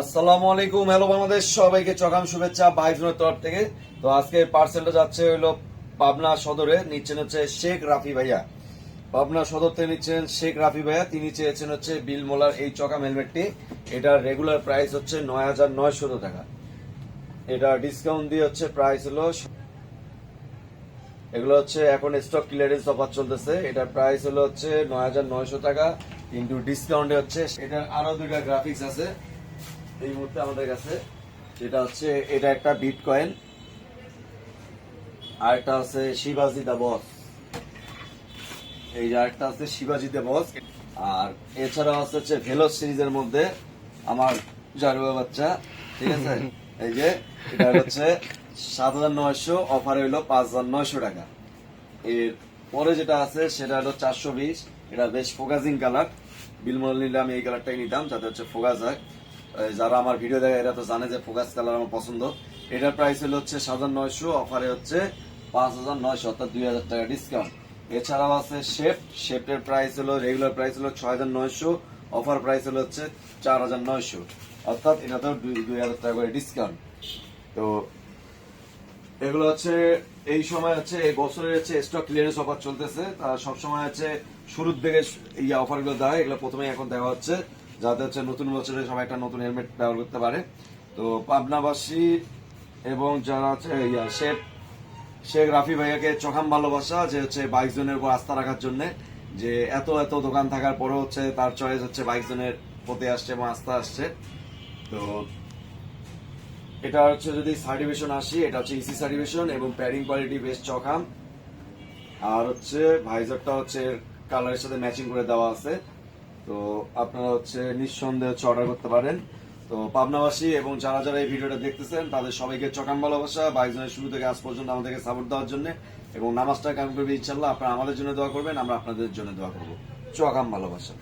আসসালামু আলাইকুম, হ্যালো বাংলাদেশ, সবাইকে চকাম শুভেচ্ছা বাইজনের তরফ থেকে। তো আজকে পার্সেলটা যাচ্ছে হলো পাবনা সদরে, নিচ্ছেন হচ্ছে শেখ রাফি ভাইয়া। পাবনা সদর থেকে নিচ্ছেন শেখ রাফি ভাইয়া, তিনি চেয়েছেন হচ্ছে বিল মোলার এই চকাম হেলমেটটি এটার রেগুলার প্রাইস হচ্ছে নয় হাজার নয়শত টাকা। এটা ডিসকাউন্ট দিয়ে হচ্ছে প্রাইস হলো এগুলো হচ্ছে এখন স্টক ক্লিয়ারেন্স অফার চলতেছে। এটার প্রাইস হলো হচ্ছে নয় হাজার নয়শো টাকা। কিন্তু ডিসকাউন্টে হচ্ছে, এটার আরও দুইটা গ্রাফিক্স আছে। এই মুহূর্তে আমাদের কাছে যেটা হচ্ছে এটা একটা বিট কয়েন আর একটা আছে শিবাজি দা বস। এই যে আরেকটা আছে শিবাজি দা বস। আর এছাড়াও আছে হচ্ছে ভেলোস সিরিজের মধ্যে আমার জারুয়া বাচ্চা ঠিক আছে? এই যে এটা হচ্ছে সাত হাজার নয়শো অফার হইল পাঁচ হাজার নয়শো টাকা। এর পরে যেটা আছে সেটা হলো চারশো বিশ। এটা বেশ ফোকাসিং কালার। বিলমল নিলে আমি এই কালারটাই নিতাম যাতে হচ্ছে ফোকাস হয়। যারা আমার ভিডিও দেখে, এরা তো জানে যে ফোকাস কালার আমার পছন্দ। এটার প্রাইস হলো হচ্ছে সাত হাজার নয়শো অফারে হচ্ছে পাঁচ হাজার নয়শো, অর্থাৎ দুই হাজার টাকা ডিসকাউন্ট এছাড়াও আছে শেফ শেফটের প্রাইস হলো রেগুলার প্রাইস হলো ছয় হাজার নয়শো অফার প্রাইস হলো হচ্ছে চার হাজার নয়শো। অর্থাৎ এটাতেও দুই দুই হাজার টাকা করে ডিসকাউন্ট তো এগুলো হচ্ছে, এই সময় হচ্ছে, এই বছরের হচ্ছে স্টক ক্লিয়ারেন্স অফার চলতেছে। তারা সবসময় হচ্ছে শুরুর দিকে এই অফারগুলো দেয়, এগুলো প্রথমে এখন দেওয়া হচ্ছে। যাতে হচ্ছে নতুন বছরে সবাই একটা নতুন হেলমেট ব্যবহার করতে পারে। তো পাবনাবাসী এবং যারা আছে ইয়া, শেখ শেখ রাফি ভাইয়াকে চখাম ভালোবাসা যে হচ্ছে বাইক জনের উপর আস্থা রাখার জন্য যে এত এত দোকান থাকার পরেও হচ্ছে তার চয়েস হচ্ছে বাইক জনের প্রতি আসছে এবং আস্থা আসছে। তো এটা হচ্ছে যদি সার্টিফিকেশন আসি এটা হচ্ছে ইসি সার্টিফিকেশন এবং প্যাডিং কোয়ালিটি বেশ চখাম। আর হচ্ছে ভাইজারটা হচ্ছে কালারের সাথে ম্যাচিং করে দেওয়া আছে। তো আপনারা হচ্ছে নিঃসন্দেহ হচ্ছে অর্ডার করতে পারেন। তো পাবনাবাসী এবং যারা যারা এই ভিডিওটা দেখতেছেন, তাদের সবাইকে চকাম ভালোবাসা বাইশজনের শুরু থেকে আজ পর্যন্ত আমাদেরকে সাপোর্ট দেওয়ার জন্য এবং নামাজটা কাম করবে ইনশাল্লাহ আপনারা আমাদের জন্য দোয়া করবেন, আমরা আপনাদের জন্য দোয়া করব। চকাম ভালোবাসা।